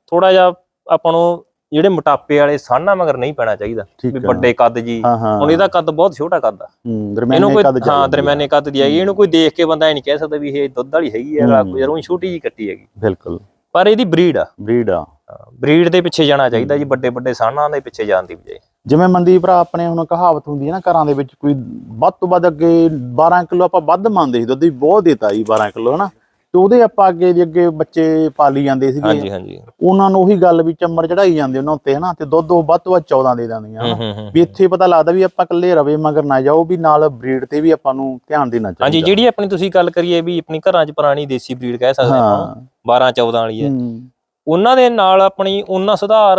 ਥੋੜਾ ਜਿਹਾ ਆਪਾਂ ਨੂੰ ਜਿਹੜੇ ਮੋਟਾਪੇ ਵਾਲੇ ਸਾਨਾ ਮਗਰ ਨਹੀਂ ਪੈਣਾ ਚਾਹੀਦਾ ਵੀ ਆ। ਵੱਡੇ ਕੱਦ ਜੀ। ਹੁਣ ਇਹਦਾ ਕੱਦ ਬਹੁਤ ਛੋਟਾ ਕੱਦ ਆ। ਇਹਨੂੰ ਦਰਮਿਆਨੇ ਕੋਈ ਹਾਂ ਦਰਮਿਆਨੇ ਕੱਦ ਦੀ ਹੈਗੀ ਇਹਨੂੰ ਕੋਈ ਦੇਖ ਕੇ ਬੰਦਾ ਇਹ ਨਹੀਂ ਕਹਿ ਸਕਦਾ ਵੀ ਇਹ ਦੁੱਧ ਵਾਲੀ ਹੈਗੀ ਹੂੰ। ਕੋਈ ਯਾਰ ਉਹ ਛੋਟੀ ਜੀ ਕੱਟੀ ਹੈਗੀ। ਬਿਲਕੁਲ। ਪਰ ਇਹਦੀ ਬਰੀਡ ਆ। ਬਰੀਡ ਆ। ਬਰੀਡ ਦੇ ਪਿੱਛੇ ਜਾਣਾ ਚਾਹੀਦਾ ਜੀ ਵੱਡੇ ਵੱਡੇ ਸਾਨਾਂ ਦੇ ਪਿੱਛੇ ਜਾਣ ਦੀ ਬਜਾਏ। ਜਿਵੇਂ ਮਨਦੀਪ ਭਰਾ ਆਪਣੇ ਹੁਣ ਕਹਾਵਤ ਹੁੰਦੀ ਹੈ ਨਾ ਘਰਾਂ ਦੇ ਵਿੱਚ ਕੋਈ ਵੱਧ ਤੋਂ ਵੱਧ ਅੱਗੇ 12 ਕਿਲੋ ਆਪਾਂ ਵੱਧ ਮੰਨਦੇ ਸੀ ਦੁੱਧ ਵੀ ਬਹੁਤ ਦਿੱਤਾ ਜੀ 12 ਕਿਲੋ ਹਨਾ? ਤੇ ਉਹਦੇ ਆਪਾਂ ਅੱਗੇ ਦੇ ਅੱਗੇ ਬੱਚੇ ਪਾਲੀ ਜਾਂਦੇ ਸੀਗੇ ਹਾਂਜੀ ਹਾਂਜੀ। ਉਹਨਾਂ ਨੂੰ ਉਹੀ ਗੱਲ ਵੀ ਚੰਮੜ ਚੜਾਈ ਜਾਂਦੇ ਉਹਨਾਂ ਉੱਤੇ ਹਨਾ? ਤੇ ਦੁੱਧ ਉਹ ਵੱਧ ਤੋਂ ਵੱਧ 14 ਦੇ ਦਿੰਦੀਆਂ ਵੀ ਇੱਥੇ ਪਤਾ ਲੱਗਦਾ ਵੀ ਆਪਾਂ ਇਕੱਲੇ ਰਵੇ ਮਗਰ ਨਾ ਜਾਓ ਵੀ ਨਾਲ ਬਰੀਡ ਤੇ ਵੀ ਆਪਾਂ ਨੂੰ ਧਿਆਨ ਦੇਣਾ ਚਾਹੀਦਾ। ਹਾਂਜੀ ਜਿਹੜੀ ਆਪਣੀ ਤੁਸੀਂ ਗੱਲ ਕਰੀਏ ਵੀ ਆਪਣੀ ਘਰਾਂ 'ਚ ਪੁਰਾਣੀ ਦੇਸੀ ਬਰੀਡ ਕਹਿ ਸਕਦੇ ਹਾਂ। 12 14 ਵਾਲੀ ਹੈ। ਹੂੰ, ਉਹਨਾਂ ਦੇ ਨਾਲ ਆਪਣੀ ਉਹਨਾਂ ਸੁਧਾਰ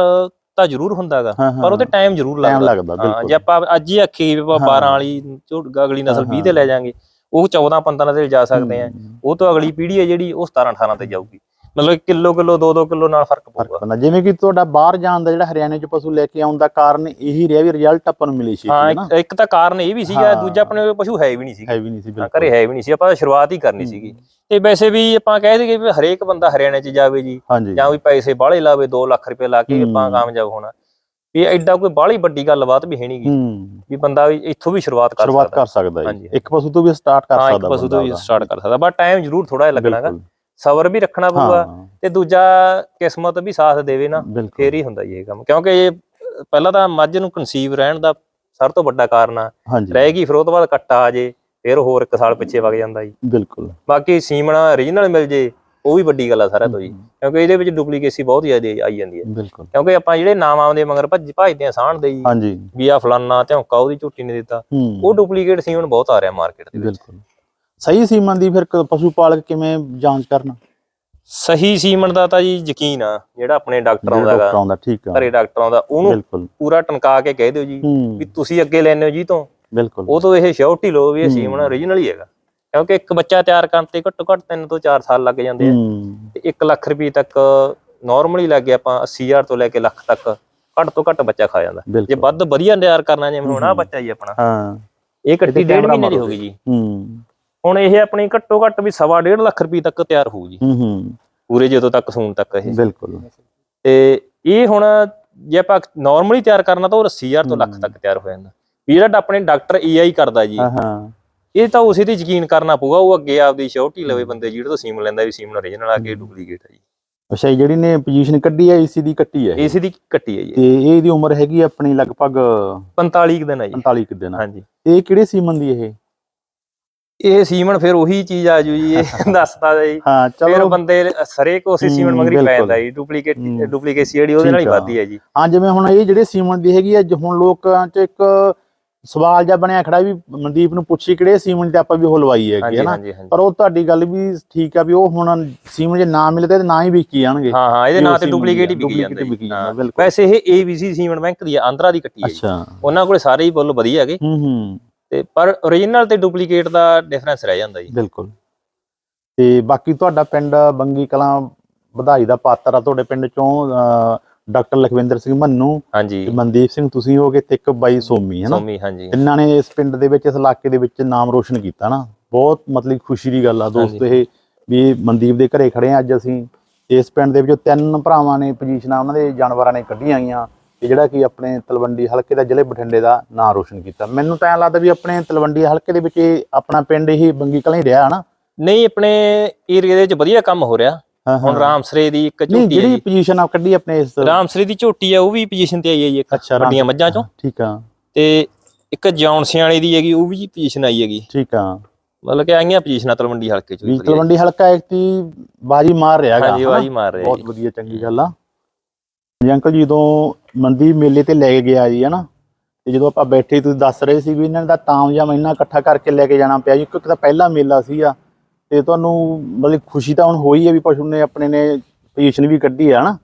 ਤਾਂ ਜ਼ਰੂਰ ਹੁੰਦਾਗਾ ਪਰ ਉਹਤੇ ਟਾਈਮ ਜ਼ਰੂਰ ਲੱਗਦਾ। ਹਾਂ ਜੇ ਆਪਾਂ ਅੱਜ ਹੀ ਹਾਂ। 12 ਵਾਲੀ ਝੋਟ ਅਗਲੀ ਨਸਲ ਹਾਂ, 20 ਤੇ ਲੈ ਜਾਾਂਗੇ। ਉਹ 14 15 ਤੇ ਜਾ ਸਕਦੇ ਆ। ਉਹ ਤੋਂ ਅਗਲੀ ਪੀੜ੍ਹੀ ਹੈ ਜਿਹੜੀ ਉਹ 17 18 ਤੇ ਜਾਊਗੀ। ਮਤਲਬ ਕਿਲੋ ਕਿਲੋ 2-2 ਕਿਲੋ ਨਾਲ ਫ਼ਰਕ ਪਊਗਾ। ਪੈਂਦਾ। ਜਿਵੇਂ ਕਿ ਤੁਹਾਡਾ ਬਾਹਰ ਜਾਣ ਦਾ ਜਿਹੜਾ ਹਰਿਆਣੇ ਚ ਪਸ਼ੂ ਲੈ ਕੇ ਆਉਣ ਦਾ ਕਾਰਨ ਇਹੀ ਰਿਹਾ ਵੀ ਰਿਜ਼ਲਟ ਆਪਾਂ ਨੂੰ ਮਿਲੇ ਸੀ ਹਾਂ ਇੱਕ- ਤਾਂ ਕਾਰਨ ਇਹ ਵੀ ਸੀਗਾ। ਦੂਜਾ ਆਪਣੇ ਕੋਲ ਪਸ਼ੂ ਹੈ ਵੀ ਨਹੀਂ ਸੀਗਾ। ਹੈ ਵੀ ਨਹੀਂ ਸੀ ਬਿਲਕੁਲ ਘਰੇ ਹੈ ਵੀ ਨਹੀਂ ਸੀ। ਆਪਾਂ ਸ਼ੁਰੂਆਤ ਹੀ ਕਰਨੀ ਸੀਗੀ। ਤੇ ਵੈਸੇ ਵੀ ਆਪਾਂ ਕਹਿ ਦਈਏ ਵੀ ਹਰੇਕ ਬੰਦਾ ਹਰਿਆਣੇ 'ਚ ਜਾਵੇ ਜੀ ਜਾਂ ਵੀ ਪੈਸੇ ਬਾਹਲੇ ਲਾਵੇ 2 ਲੱਖ ਰੁਪਏ ਲਾ ਕੇ ਆਪਾਂ। ਕਾਮਯਾਬ ਹੋਣਾ। ਵੀ ਐਡਾ ਕੋਈ ਬਾਹਲੀ ਵੱਡੀ ਗੱਲਬਾਤ ਵੀ ਹੈ ਨਹੀਂਗੀ ਹੂੰ। ਵੀ ਬੰਦਾ ਵੀ ਇੱਥੋਂ ਵੀ ਸ਼ੁਰੂਆਤ ਕਰ ਸ਼ੁਰੂਆਤ ਸਕਦਾ। ਕਰ ਸਕਦਾ ਜੀ। ਇੱਕ ਪਸ਼ੂ ਤੋਂ ਵੀ ਸਟਾਰਟ ਕਰ ਹਾਂ ਇੱਕ ਸਕਦਾ ਪਸ਼ੂ ਤੋਂ ਵੀ ਸਟਾਰਟ ਕਰ ਸਕਦਾ। ਬਟ ਟਾਈਮ ਜ਼ਰੂਰ ਥੋੜਾ ਜਿਹਾ ਲੱਗਣਾਗਾ ਸਬਰ ਵੀ ਰੱਖਣਾ ਪਊਗਾ ਤੇ ਦੂਜਾ ਕਿਸਮਤ ਵੀ ਸਾਥ ਦੇਵੇ ਨਾ ਫੇਰ ਹੀ ਹੁੰਦਾ ਇਹ ਕੰਮ। ਕਿਉਂਕਿ ਇਹ ਪਹਿਲਾਂ ਤਾਂ ਮੱਝ ਨੂੰ ਕਨਸੀਵ ਰਹਿਣ ਦਾ ਸਭ ਤੋਂ ਵੱਡਾ ਕਾਰਨ ਆ। ਹਾਂਜੀ। ਰਹੇਗੀ ਫਿਰ ਉਹ ਤੋਂ ਬਾਅਦ ਕੱਟਾ ਆ ਜੇ ਫਿਰ ਹੋਰ ਇੱਕ ਸਾਲ ਪਿੱਛੇ ਵਗ ਜਾਂਦਾ ਜੀ। ਬਿਲਕੁਲ। ਬਾਕੀ ਸੀਮਣਾ ਰੀਜਨਲ ਮਿਲ ਜੇ ਉਹ ਵੀ ਵੱਡੀ ਗੱਲ ਆ ਸਾਰਿਆਂ ਤੋਂ ਜੀ। ਕਿਉਂਕਿ ਇਹਦੇ ਵਿੱਚ ਡੁਪਲੀਕੇਸੀ ਬਹੁਤ ਜ਼ਿਆਦਾ ਆਈ ਜਾਂਦੀ ਹੈ। ਬਿਲਕੁਲ। ਕਿਉਂਕਿ ਆਪਾਂ ਜਿਹੜੇ ਨਾਮ ਆਉਂਦੇ ਮਗਰ ਭੱਜ ਭਜਦੇ ਆ ਸਾਹਣਦੇ ਜੀ। ਹਾਂਜੀ। ਵੀ ਆ ਫਲਾਨਾ ਧੌਂਕਾ ਉਹਦੀ ਝੁੱਟੀ ਨੇ ਦਿੱਤਾ। ਉਹ ਡੁਪਲੀਕੇਟ ਸੀਮਨ ਬਹੁਤ ਆ ਰਿਹਾ ਮਾਰਕੀਟ ਦੇ ਵਿੱਚ। ਬਿਲਕੁਲ। ਸਹੀ ਸੀਮਨ ਦੀ ਫਿਰ ਪਸ਼ੂ ਪਾਲਕ ਕਿਵੇਂ ਜਾਂਚ ਕਰਨਾ? ਸਹੀ ਸੀਮਨ ਦਾ ਤਾਂ ਜੀ ਯਕੀਨ ਆ ਜਿਹੜਾ ਆਪਣੇ ਡਾਕਟਰ ਜਿਹੜਾ ਆਉਂਦਾਗਾ। ਡਾਕਟਰ ਆਉਂਦਾ ਠੀਕ ਆ। ਘਰੇ ਡਾਕਟਰ ਆਉਂਦਾ ਉਹਨੂੰ ਪੂਰਾ ਟਨਕਾ ਕੇ ਕਹਿ ਦਿਓ ਜੀ ਵੀ ਤੁਸੀਂ ਅੱਗੇ ਲੈਣੇ ਹੋ ਜੀ ਤੋਂ। ਬਿਲਕੁਲ। ਉਹ ਤੋਂ ਇਹ ਸ਼ਿਓਰਟੀ ਲਓ ਵੀ ਇਹ। ਸੀਮਨ ਓਰੀਜਨਲ ਹੀ ਹੈਗਾ। ਕਿਉਂਕਿ ਇੱਕ ਬੱਚਾ ਤਿਆਰ ਕਰਨ ਤੇ ਘੱਟੋ ਘੱਟ 3 ਤੋਂ 4 ਸਾਲ ਲੱਗ ਜਾਂਦੇ ਆ। ਹੂੰ। ਤੇ 1 ਲੱਖ ਰੁਪਏ ਤੱਕ ਨਾਰਮਲੀ ਲੱਗੇ ਆਪਾਂ 80000 ਤੋਂ ਲੈ ਕੇ ਲੱਖ ਤੱਕ ਘੱਟ ਤੋਂ ਘੱਟ ਬੱਚਾ ਖਾ ਜਾਂਦਾ। ਜੇ ਵੱਧ ਵਧੀਆ ਤਿਆਰ ਕਰਨਾ ਜਿਵੇਂ ਹੁਣ ਆ ਬੱਚਾ ਜੀ ਆਪਣਾ। ਹਾਂ। ਇਹ ਇਹਦੇ ਡੇਢ ਮਹੀਨੇ ਦੀ ਹੋ ਗਈ ਜੀ। ਹੂੰ। ਹੁਣ ਇਹ ਆਪਣੀ ਘੱਟੋ ਘੱਟ ਵੀ ਸਵਾ ਡੇਢ ਲੱਖ ਰੁਪਏ ਤੱਕ ਤਿਆਰ ਹੋਊ ਜੀ। ਹੂੰ ਹੂੰ। ਪੂਰੇ ਜਦੋਂ ਤੱਕ ਸੂਣ ਤੱਕ ਇਹ। ਬਿਲਕੁਲ। ਤੇ ਇਹ ਹੁਣ ਜੇ ਆਪਾਂ ਨਾਰਮਲੀ ਤਿਆਰ ਕਰਨਾ ਤਾਂ ਉਹ 80000 ਤੋਂ ਲੱਖ ਤੱਕ ਤਿਆਰ ਹੋ ਜਾਂਦਾ। ਵੀ ਜਿਹੜਾ ਆਪਣੇ ਡਾਕਟਰ ਏਆਈ ਕਰਦਾ ਜੀ। ਹਾਂ ਹਾਂ। ਇਹ ਤਾਂ ਉਸੇ ਤੇ ਯਕੀਨ ਕਰਨਾ ਪਊਗਾ ਉਹ ਅੱਗੇ ਆਪਦੀ ਸ਼ੋਰਟੀ ਲਵੇ ਬੰਦੇ ਜਿਹੜੇ ਤੋਂ ਸੀਮ ਲੈਂਦਾ ਵੀ ਸੀਮ ਓਰੀਜਨਲ ਆ ਕੇ ਡੁਪਲੀਕੇਟ ਹੈ ਜੀ। ਅੱਛਾ ਇਹ ਜਿਹੜੀ ਨੇ ਪੋਜੀਸ਼ਨ ਕੱਢੀ ਹੈ ਏਸੀ ਦੀ ਕੱਟੀ ਹੈ। ਏਸੀ ਦੀ ਕੱਟੀ ਹੈ ਜੀ। ਤੇ ਇਹਦੀ ਉਮਰ ਹੈਗੀ ਆਪਣੀ ਲਗਭਗ 45 ਕੁ ਦਿਨ ਹੈ ਜੀ। 45 ਕੁ ਦਿਨ ਹਾਂਜੀ। ਇਹ ਕਿਹੜੇ ਸੀਮਨ ਦੀ ਇਹ? ਇਹ ਸੀਮਨ ਫਿਰ ਉਹੀ ਚੀਜ਼ ਆ ਜੂ ਜੀ ਇਹ ਦੱਸਦਾ ਜੀ। ਹਾਂ ਫਿਰ ਬੰਦੇ ਸਰੇਕ ਉਸੇ ਸੀਮਨ ਮਗਰੀ ਬਿਲਕੁਲ। ਪੈਂਦਾ ਜੀ ਡੁਪਲੀਕੇਟ। ਡੁਪਲੀਕੇਸੀ ਜਿਹੜੀ ਉਹਦੇ ਨਾਲ ਹੀ ਆ। ਵੱਧਦੀ ਹੈ ਜੀ। ਹਾਂ ਜਿਵੇਂ ਹੁਣ ਇਹ ਜਿਹੜੇ ਸੀਮਨ ਦੀ ਹੈਗੀ ਆ ਜ- ਹੁਣ ਲੋਕਾਂ 'ਚ ਇੱਕ ਸਵਾਲ ਜਿਹਾ ਬਣਿਆ ਖੜਾ ਵੀ ਮਨਦੀਪ ਨੂੰ ਪੁੱਛੀ ਕਿਹੜੇ ਸੀਮਨ ਤੇ ਆਪਾਂ ਵੀ ਉਹ ਲਵਾਈ ਹੈਗੀ ਹੈ ਨਾ? ਪਰ ਉਹ ਤੁਹਾਡੀ ਗੱਲ ਵੀ ਠੀਕ ਆ ਵੀ ਉਹ ਹੁਣ ਸੀਮਨ ਜੇ ਨਾ ਮਿਲੇ ਤੇ ਨਾ ਹੀ ਵਿਕੀ ਜਾਣਗੇ। ਹਾਂ ਹਾਂ ਇਹਦੇ ਨਾਂ ਤੇ ਡੁਪਲੀਕੇਟ ਹੀ ਵਿਕੀ ਜਾਂਦਾ। ਵੈਸੇ ਇਹ ABC ਸੀਮਨ ਬੈਂਕ ਦੀ ਆਂਧਰਾ ਦੀ ਕੱਟੀ ਹੈ ਅੱਛਾ। ਉਹਨਾਂ ਕੋਲੇ ਸਾਰੇ ਹੀ ਬੁੱਲ ਵਧੀਆ ਹੈਗੇ। ਹੂੰ ਹੂੰ। ਤੇ ਪਰ ਓਰੀਜਨਲ ਤੇ ਡੁਪਲੀਕੇਟ ਦਾ ਡਿਫਰੈਂਸ ਰਹਿ ਜਾਂਦਾ ਜੀ। ਬਿਲਕੁਲ। ਤੇ ਬਾਕੀ ਤੁਹਾਡਾ ਪਿੰਡ ਬੰਗੀ ਕਲਾਂ ਵਧਾਈ ਦਾ ਪਾਤਰ ਆ ਤੁਹਾਡੇ ਪਿੰਡ ਚੋਂ ਡਾਕਟਰ ਲਖਵਿੰਦਰ ਸਿੰਘ ਮੰਨੂ ਹਾਂਜੀ। ਤੇ ਮਨਦੀਪ ਸਿੰਘ ਤੁਸੀਂ ਹੋਗੇ ਤੇ ਇੱਕ ਬਾਈ ਸੋਮੀ ਹੈ ਨਾ? ਸੋਮੀ ਹਾਂਜੀ। ਤਿੰਨਾਂ ਨੇ ਇਸ ਪਿੰਡ ਦੇ ਵਿੱਚ ਇਸ ਇਲਾਕੇ ਦੇ ਵਿੱਚ ਨਾਮ ਰੋਸ਼ਨ ਕੀਤਾ ਨਾ। ਬਹੁਤ ਮਤਲਬ ਖੁਸ਼ੀ ਦੀ ਗੱਲ ਆ ਦੋਸਤੋ ਇਹ ਵੀ ਮਨਦੀਪ ਦੇ ਘਰੇ ਖੜੇ ਆ ਅੱਜ ਅਸੀਂ। ਇਸ ਪਿੰਡ ਦੇ ਵਿੱਚੋਂ ਤਿੰਨ ਭਰਾਵਾਂ ਨੇ ਪੋਜੀਸ਼ਨਾਂ ਉਹਨਾਂ ਦੇ ਜਾਨਵਰਾਂ ਨੇ ਕੱਢੀਆਂ ਗਈਆਂ ਤੇ ਜਿਹੜਾ ਕਿ ਆਪਣੇ ਤਲਵੰਡੀ ਹਲਕੇ ਦਾ ਜ਼ਿਲ੍ਹੇ ਬਠਿੰਡੇ ਦਾ ਨਾਮ ਰੋਸ਼ਨ ਕੀਤਾ। ਮੈਨੂੰ ਤਾਂ ਲੱਗਦਾ ਵੀ ਆਪਣੇ ਤਲਵੰਡੀ ਹਲਕੇ ਦੇ ਵਿੱਚ ਇਹ ਆਪਣਾ ਪਿੰਡ ਇਹ ਬੰਗੀ ਕਲਾਂ ਹੀ ਰਿਹਾ ਹਨਾ ਨਹੀਂ ਆਪਣੇ ਏਰੀਆ ਦੇ ਵਿੱਚ ਵਧੀਆ ਕੰਮ ਹੋ ਰਿਹਾ। ਹਾਂ ਹੁਣ ਰਾਮਸਰੇ ਦੀ ਇੱਕ ਝੋਟੀ ਹੈ ਜਿਹੜੀ ਜੀ। ਪੋਜੀਸ਼ਨ ਆ ਕੱਢੀ ਆਪਣੇ ਇਸ ਰਾਮਸਰੇ ਦੀ ਝੋਟੀ ਆ ਉਹ ਵੀ ਪੋਜੀਸ਼ਨ ਤੇ ਆਈ ਹੈ ਜੀ ਇੱਕ ਵੱਡੀਆਂ ਮੱਝਾਂ ਚੋਂ। ਠੀਕ ਆ। ਤੇ ਇੱਕ ਜੌਨਸਿਆਂ ਵਾਲੀ ਦੀ ਹੈਗੀ ਉਹ ਵੀ ਪੋਜੀਸ਼ਨ ਆਈ ਹੈਗੀ। ਠੀਕ ਆ। ਮਤਲਬ ਕਿ ਆਈਆਂ ਪੋਜੀਸ਼ਨਾਂ ਤਲਵੰਡੀ ਹਲਕੇ ਚ ਵੀ। ਤਲਵੰਡੀ ਹਲਕਾ ਇੱਕ ਤੀ ਬਾਜੀ ਮਾਰ ਰਿਹਾ ਗਾ ਹਾਂਜੀ? ਬਾਜੀ ਮਾਰ ਰਿਹਾ ਬਹੁਤ ਜੀ। ਵਧੀਆ ਚੰਗੀ ਗੱਲ ਆ। ਜੀ ਅੰਕਲ ਜੀ ਜਦੋਂ ਮਨਦੀਪ ਮੇਲੇ ਤੇ ਲੈ ਕੇ ਗਿਆ ਜੀ ਹਨਾ? ਤੇ ਜਦੋਂ ਆਪਾਂ ਬੈਠੇ ਤੁਸੀਂ ਦੱਸ ਰਹੇ ਸੀ ਵੀ ਇਹਨਾਂ ਦਾ ਤਾਮਜਾਮ ਇੰਨਾ ਇਕੱਠਾ ਕਰਕੇ ਲੈ ਕੇ ਜਾਣਾ ਪਿਆ ਜੀ ਕਿਉਂਕਿ ਤਾਂ ਪਹਿਲਾ ਮੇਲਾ ਸੀਗਾ। ਤੇ ਤੁਹਾਨੂੰ ਮਤਲਬ ਖੁਸ਼ੀ ਤਾਂ ਹੁਣ ਹੋਈ ਹੈ ਵੀ ਪਸ਼ੂ ਨੇ ਆਪਣੇ ਨੇ ਪੋਜੀਸ਼ਨ ਵੀ ਕੱਢੀ ਹੈ ਹਨਾ?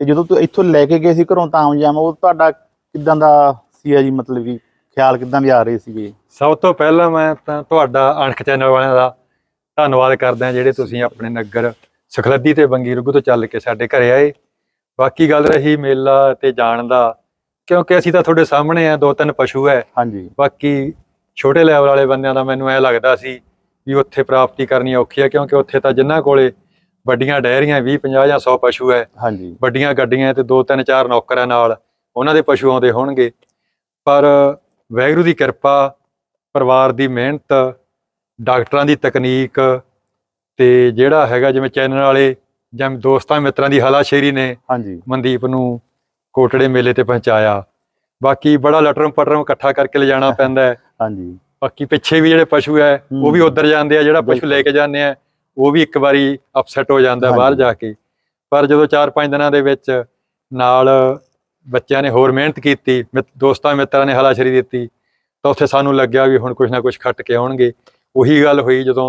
ਤੇ ਜਦੋਂ ਤੁਸੀਂ ਇੱਥੋਂ ਲੈ ਕੇ ਗਏ ਸੀ ਘਰੋਂ ਤਾਮਜਾਮ ਉਹ ਤੁਹਾਡਾ ਕਿਦਾਂ ਦਾ ਸੀ ਜੀ ਮਤਲਬ ਕਿ ਖਿਆਲ ਕਿਦਾਂ ਦੇ ਆ ਰਹੇ ਸੀਗੇ? ਸਭ ਤੋਂ ਪਹਿਲਾਂ ਮੈਂ ਤਾਂ ਤੁਹਾਡਾ ਅਣਖ ਚੈਨਲ ਵਾਲਿਆਂ ਦਾ ਧੰਨਵਾਦ ਕਰਦਾ ਜਿਹੜੇ ਤੁਸੀਂ ਆਪਣੇ ਨਗਰ ਸੁਖਲੱਦੀ ਤੇ ਬੰਗੀ ਰੁੱਗੂ ਤੋਂ ਚੱਲ ਕੇ ਸਾਡੇ ਘਰੇ ਆਏ। ਬਾਕੀ ਗੱਲ ਰਹੀ ਮੇਲਾ ਤੇ ਜਾਣ ਦਾ ਕਿਉਂਕਿ ਅਸੀਂ ਤਾਂ ਤੁਹਾਡੇ ਸਾਹਮਣੇ ਆ ਦੋ ਤਿੰਨ ਪਸ਼ੂ ਹੈ ਹਾਂਜੀ। ਬਾਕੀ ਛੋਟੇ ਲੈਵਲ ਵਾਲੇ ਬੰਦਿਆਂ ਦਾ ਮੈਨੂੰ ਐ ਲੱਗਦਾ ਸੀ ਵੀ ਉੱਥੇ ਪ੍ਰਾਪਤੀ ਕਰਨੀ ਔਖੀ ਹੈ ਕਿਉਂਕਿ ਉੱਥੇ ਤਾਂ ਜਿਨ੍ਹਾਂ ਕੋਲੇ ਵੱਡੀਆਂ ਡੈਰੀਆਂ 20 50 ਜਾਂ 100 ਪਸ਼ੂ ਹੈ। ਹਾਂਜੀ। ਵੱਡੀਆਂ ਗੱਡੀਆਂ ਤੇ ਦੋ ਤਿੰਨ ਚਾਰ ਨੌਕਰਾਂ ਨਾਲ ਉਹਨਾਂ ਦੇ ਪਸ਼ੂ ਆਉਂਦੇ ਹੋਣਗੇ। ਪਰ ਵੈਗਰੂ ਦੀ ਕਿਰਪਾ ਪਰਿਵਾਰ ਦੀ ਮਿਹਨਤ ਡਾਕਟਰਾਂ ਦੀ ਤਕਨੀਕ ਤੇ ਜਿਹੜਾ ਹੈਗਾ ਜਿਵੇਂ ਚੈਨਲ ਵਾਲੇ ਜਾਂ ਦੋਸਤਾਂ ਮਿੱਤਰਾਂ ਦੀ ਹਲਾਸ਼ੇਰੀ ਨੇ ਹਾਂਜੀ। ਮਨਦੀਪ ਨੂੰ ਕੋਟੜੇ ਮੇਲੇ ਤੇ ਪਹੁੰਚਾਇਆ। ਬਾਕੀ ਬੜਾ ਲਟਰਮ ਪਟਰਮ ਇਕੱਠਾ ਕਰਕੇ ਲਿਜਾਣਾ ਪੈਂਦਾ ਹੈ। ਹਾਂਜੀ। ਬਾਕੀ ਪਿੱਛੇ ਵੀ ਜਿਹੜੇ ਪਸ਼ੂ ਹੈ ਉਹ ਵੀ। ਉਧਰ ਜਾਂਦੇ ਆ ਜਿਹੜਾ ਪਸ਼ੂ ਲੈ ਕੇ ਜਾਂਦੇ ਆ ਉਹ ਵੀ ਇੱਕ ਵਾਰੀ ਅਪਸੈਟ ਹੋ ਜਾਂਦਾ ਬਾਹਰ। ਜਾ ਕੇ ਪਰ ਜਦੋਂ 4-5 ਦਿਨਾਂ ਦੇ ਵਿੱਚ ਨਾਲ ਬੱਚਿਆਂ ਨੇ ਹੋਰ ਮਿਹਨਤ ਕੀਤੀ ਦੋਸਤਾਂ ਮਿੱਤਰਾਂ ਨੇ ਹਲਾਸ਼ਰੀ ਦਿੱਤੀ ਤਾਂ ਉੱਥੇ ਸਾਨੂੰ ਲੱਗਿਆ ਵੀ ਹੁਣ ਕੁਝ ਨਾ ਕੁਝ ਖੱਟ ਕੇ ਆਉਣਗੇ ਉਹੀ ਗੱਲ ਹੋਈ ਜਦੋਂ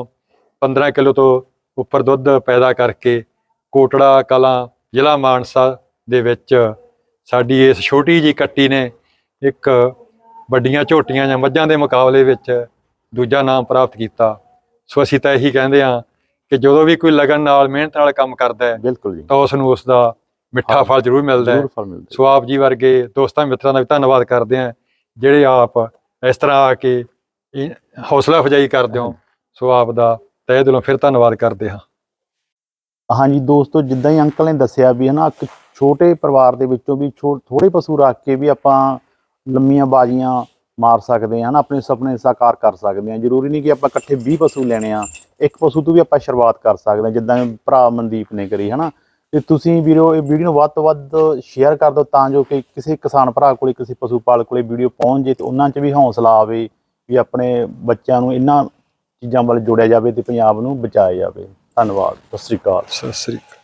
15 ਕਿਲੋ ਤੋਂ ਉੱਪਰ ਦੁੱਧ ਪੈਦਾ ਕਰਕੇ ਕੋਟੜਾ ਕਲਾਂ ਜ਼ਿਲ੍ਹਾ ਮਾਨਸਾ ਦੇ ਵਿੱਚ ਸਾਡੀ ਇਸ ਛੋਟੀ ਜੀ ਕੱਟੀ ਨੇ ਇੱਕ ਵੱਡੀਆਂ ਝੋਟੀਆਂ ਜਾਂ ਮੱਝਾਂ ਦੇ ਮੁਕਾਬਲੇ ਵਿੱਚ ਦੂਜਾ ਨਾਮ ਪ੍ਰਾਪਤ ਕੀਤਾ। ਸੋ ਅਸੀਂ ਤਾਂ ਇਹੀ ਕਹਿੰਦੇ ਹਾਂ ਕਿ ਜਦੋਂ ਵੀ ਕੋਈ ਲਗਨ ਨਾਲ ਮਿਹਨਤ ਨਾਲ ਕੰਮ ਕਰਦਾ ਹੈ ਬਿਲਕੁਲ ਜੀ। ਤਾਂ ਉਸ ਨੂੰ ਉਸ ਦਾ ਮਿੱਠਾ। ਫਲ ਜ਼ਰੂਰ ਮਿਲਦਾ ਹੈ। ਸੋ ਆਪ ਜੀ ਵਰਗੇ ਦੋਸਤਾਂ ਮਿੱਤਰਾਂ ਦਾ ਵੀ ਧੰਨਵਾਦ ਕਰਦੇ ਹਾਂ ਜਿਹੜੇ ਆਪ ਇਸ ਤਰ੍ਹਾਂ ਆ ਕੇ ਹੌਸਲਾ ਅਫਜਾਈ ਕਰਦੇ ਹੋ। ਸੋ ਆਪ ਦਾ ਤਹਿ ਦਿਲੋਂ ਫਿਰ ਧੰਨਵਾਦ ਕਰਦੇ ਹਾਂ। ਹਾਂਜੀ ਦੋਸਤੋ ਜਿੱਦਾਂ ਹੀ ਅੰਕਲ ਨੇ ਦੱਸਿਆ ਵੀ ਹਨਾ ਇੱਕ ਛੋਟੇ ਪਰਿਵਾਰ ਦੇ ਵਿੱਚੋਂ ਵੀ ਥੋੜੇ ਪਸ਼ੂ ਰੱਖ ਕੇ ਵੀ ਆਪਾਂ ਲੰਮੀਆਂ ਬਾਜ਼ੀਆਂ ਮਾਰ ਸਕਦੇ ਹਾਂ ਨਾ ਆਪਣੇ ਸੁਪਨੇ ਸਾਕਾਰ ਕਰ ਸਕਦੇ ਹਾਂ। ਜ਼ਰੂਰੀ ਨਹੀਂ ਕਿ ਆਪਾਂ ਇਕੱਠੇ 20 ਪਸ਼ੂ ਲੈਣੇ ਆ, ਇੱਕ ਪਸ਼ੂ ਤੋਂ ਵੀ ਆਪਾਂ ਸ਼ੁਰੂਆਤ ਕਰ ਸਕਦੇ ਹਾਂ, ਜਿੱਦਾਂ ਭਰਾ ਮਨਦੀਪ ਨੇ ਕਰੀ, ਹਨਾ। ਤੇ ਤੁਸੀਂ ਵੀਰੋ, ਇਹ ਵੀਡੀਓ ਨੂੰ ਵੱਧ ਤੋਂ ਵੱਧ ਸ਼ੇਅਰ ਕਰ ਦਿਓ ਤਾਂ ਜੋ ਕਿ ਕਿਸੇ ਕਿਸਾਨ ਭਰਾ ਕੋਲੇ, ਕਿਸੇ ਪਸ਼ੂ ਪਾਲਕ ਕੋਲੇ ਵੀਡੀਓ ਪਹੁੰਚ ਜੇ ਤੇ ਉਹਨਾਂ 'ਚ ਵੀ ਹੌਸਲਾ ਆਵੇ ਵੀ ਆਪਣੇ ਬੱਚਿਆਂ ਨੂੰ ਇਹਨਾਂ ਚੀਜ਼ਾਂ ਵੱਲ ਜੋੜਿਆ ਜਾਵੇ ਤੇ ਪੰਜਾਬ ਨੂੰ ਬਚਾਇਆ ਜਾਵੇ। ਧੰਨਵਾਦ। ਸਤਿ ਸ੍ਰੀ ਅਕਾਲ। ਸਤਿ ਸ੍ਰੀ ਅਕਾਲ।